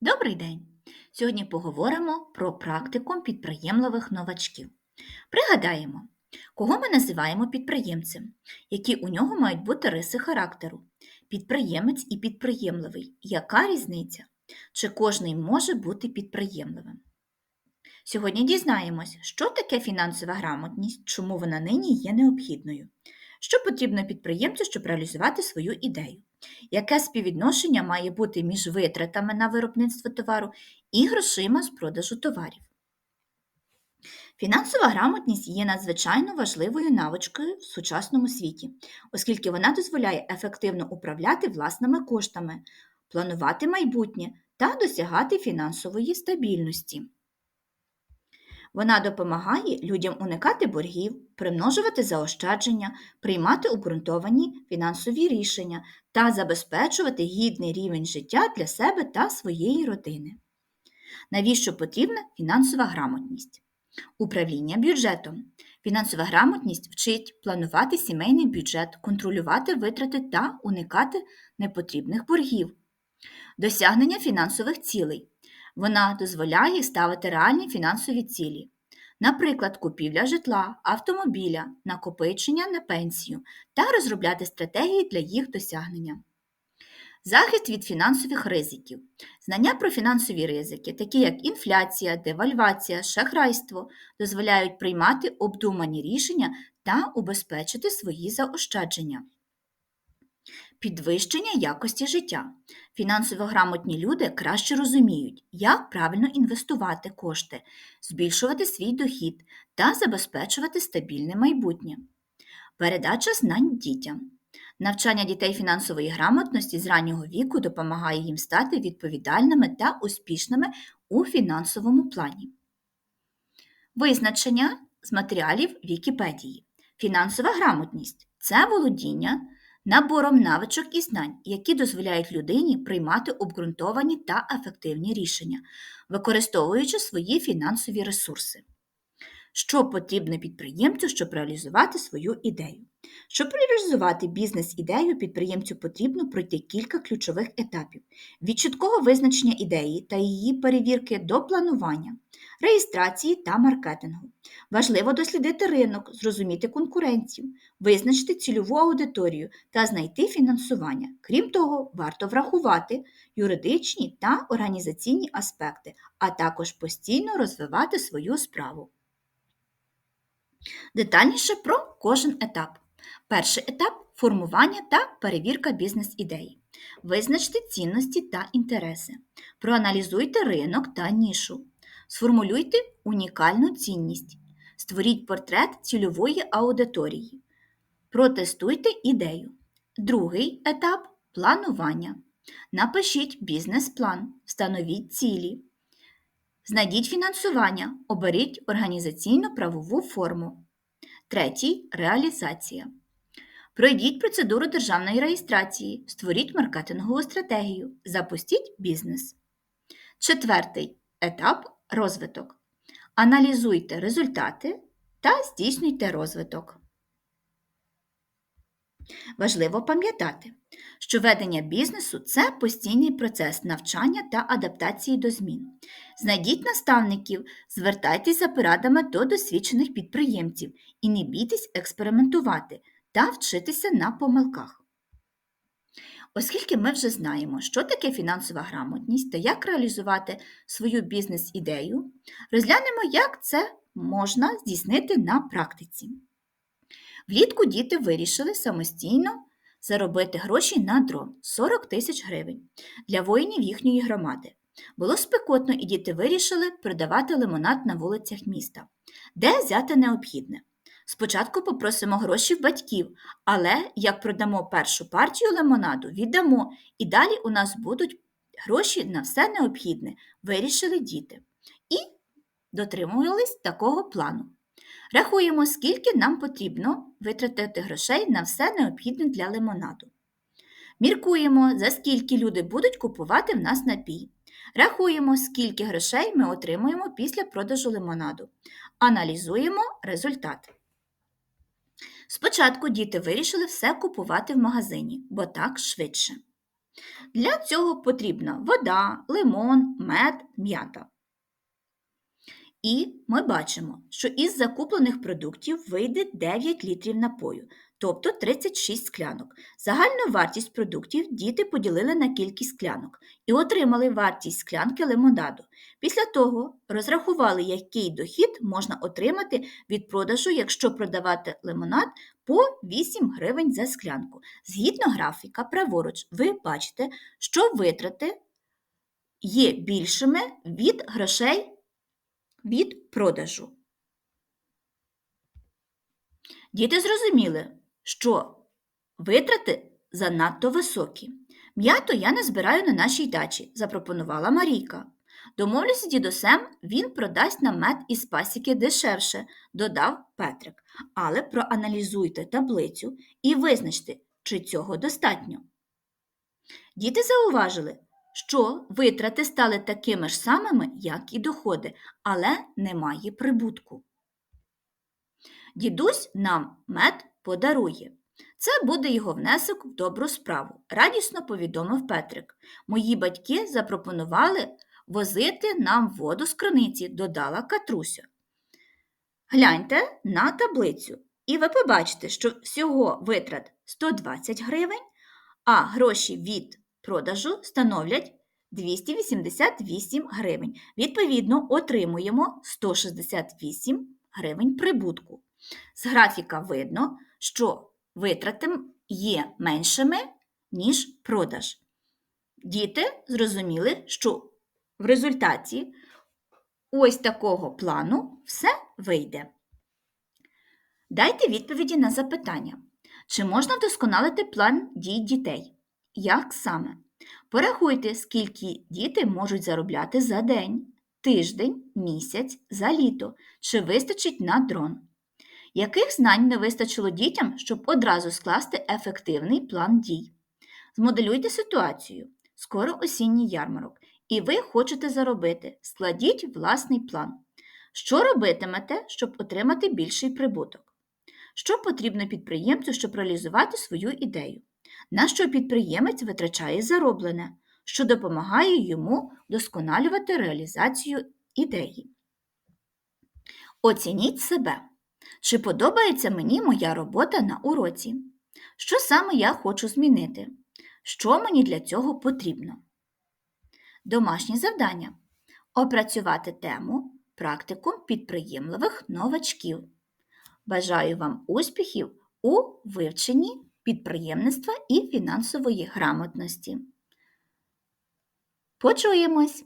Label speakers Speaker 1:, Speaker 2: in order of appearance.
Speaker 1: Добрий день! Сьогодні поговоримо про практикум підприємливих новачків. Пригадаємо, кого ми називаємо підприємцем, які у нього мають бути риси характеру. Підприємець і підприємливий. Яка різниця? Чи кожний може бути підприємливим? Сьогодні дізнаємось, що таке фінансова грамотність, чому вона нині є необхідною, що потрібно підприємцю, щоб реалізувати свою ідею. Яке співвідношення має бути між витратами на виробництво товару і грошима з продажу товарів? Фінансова грамотність є надзвичайно важливою навичкою в сучасному світі, оскільки вона дозволяє ефективно управляти власними коштами, планувати майбутнє та досягати фінансової стабільності. Вона допомагає людям уникати боргів, примножувати заощадження, приймати обґрунтовані фінансові рішення та забезпечувати гідний рівень життя для себе та своєї родини. Навіщо потрібна фінансова грамотність? Управління бюджетом. Фінансова грамотність вчить планувати сімейний бюджет, контролювати витрати та уникати непотрібних боргів. Досягнення фінансових цілей. Вона дозволяє ставити реальні фінансові цілі, наприклад, купівля житла, автомобіля, накопичення на пенсію та розробляти стратегії для їх досягнення. Захист від фінансових ризиків. Знання про фінансові ризики, такі як інфляція, девальвація, шахрайство, дозволяють приймати обдумані рішення та убезпечити свої заощадження. Підвищення якості життя. Фінансово грамотні люди краще розуміють, як правильно інвестувати кошти, збільшувати свій дохід та забезпечувати стабільне майбутнє. Передача знань дітям. Навчання дітей фінансової грамотності з раннього віку допомагає їм стати відповідальними та успішними у фінансовому плані. Визначення з матеріалів Вікіпедії. Фінансова грамотність це володіння набором навичок і знань, які дозволяють людині приймати обґрунтовані та ефективні рішення, використовуючи свої фінансові ресурси. Що потрібно підприємцю, щоб реалізувати свою ідею? Щоб реалізувати бізнес-ідею, підприємцю потрібно пройти кілька ключових етапів: від чіткого визначення ідеї та її перевірки до планування, реєстрації та маркетингу. Важливо дослідити ринок, зрозуміти конкуренцію, визначити цільову аудиторію та знайти фінансування. Крім того, варто врахувати юридичні та організаційні аспекти, а також постійно розвивати свою справу. Детальніше про кожен етап. Перший етап формування та перевірка бізнес-ідеї. Визначте цінності та інтереси. Проаналізуйте ринок та нішу. Сформулюйте унікальну цінність. Створіть портрет цільової аудиторії. Протестуйте ідею. Другий етап планування. Напишіть бізнес-план, встановіть цілі. Знайдіть фінансування, оберіть організаційно правову форму. Третій реалізація. Пройдіть процедуру державної реєстрації, створіть маркетингову стратегію, запустіть бізнес. Четвертий етап розвиток. Аналізуйте результати та здійснюйте розвиток. Важливо пам'ятати, що ведення бізнесу це постійний процес навчання та адаптації до змін. Знайдіть наставників, звертайтесь за порадами до досвідчених підприємців і не бійтесь експериментувати та вчитися на помилках. Оскільки ми вже знаємо, що таке фінансова грамотність та як реалізувати свою бізнес-ідею, розглянемо, як це можна здійснити на практиці. Влітку діти вирішили самостійно заробити гроші на дрон 40 тисяч гривень для воїнів їхньої громади. Було спекотно, і діти вирішили продавати лимонад на вулицях міста, де взяти необхідне. Спочатку попросимо гроші в батьків, але як продамо першу партію лимонаду, віддамо, і далі у нас будуть гроші на все необхідне, вирішили діти. І дотримувались такого плану. Рахуємо, скільки нам потрібно витратити грошей на все необхідне для лимонаду. Міркуємо, за скільки люди будуть купувати в нас напій. Рахуємо, скільки грошей ми отримуємо після продажу лимонаду. Аналізуємо результат. Спочатку діти вирішили все купувати в магазині, бо так швидше. Для цього потрібна вода, лимон, мед, м'ята. І ми бачимо, що із закуплених продуктів вийде 9 літрів напою, тобто 36 склянок. Загальну вартість продуктів діти поділили на кількість склянок і отримали вартість склянки лимонаду. Після того розрахували, який дохід можна отримати від продажу, якщо продавати лимонад по 8 гривень за склянку. Згідно графіка, праворуч, ви бачите, що витрати є більшими від грошей від продажу. Діти зрозуміли, що витрати занадто високі. М'ято я не збираю на нашій дачі, запропонувала Марійка. Домовлюся дідусем, він продасть нам мед із пасіки дешевше, додав Петрик. Але проаналізуйте таблицю і визначте, чи цього достатньо. Діти зауважили, що витрати стали такими ж самими, як і доходи, але немає прибутку. Дідусь нам мед подарує. Це буде його внесок в добру справу, радісно повідомив Петрик. Мої батьки запропонували возити нам воду з криниці, додала Катруся. Гляньте на таблицю, і ви побачите, що всього витрат 120 гривень, а гроші від продажу становлять 288 гривень. Відповідно, отримуємо 168 гривень прибутку. З графіка видно, що витрати є меншими, ніж продаж. Діти зрозуміли, що в результаті ось такого плану все вийде. Дайте відповіді на запитання. Чи можна вдосконалити план дій дітей? Як саме? Порахуйте, скільки діти можуть заробляти за день, тиждень, місяць, за літо, чи вистачить на дрон. Яких знань не вистачило дітям, щоб одразу скласти ефективний план дій? Змоделюйте ситуацію. Скоро осінній ярмарок, і ви хочете заробити. Складіть власний план. Що робитимете, щоб отримати більший прибуток? Що потрібно підприємцю, щоб реалізувати свою ідею? На що підприємець витрачає зароблене, що допомагає йому досконалювати реалізацію ідеї. Оцініть себе. Чи подобається мені моя робота на уроці? Що саме я хочу змінити? Що мені для цього потрібно? Домашнє завдання. Опрацювати тему практикум підприємливих новачків. Бажаю вам успіхів у вивченні підприємництва і фінансової грамотності. Почуємось!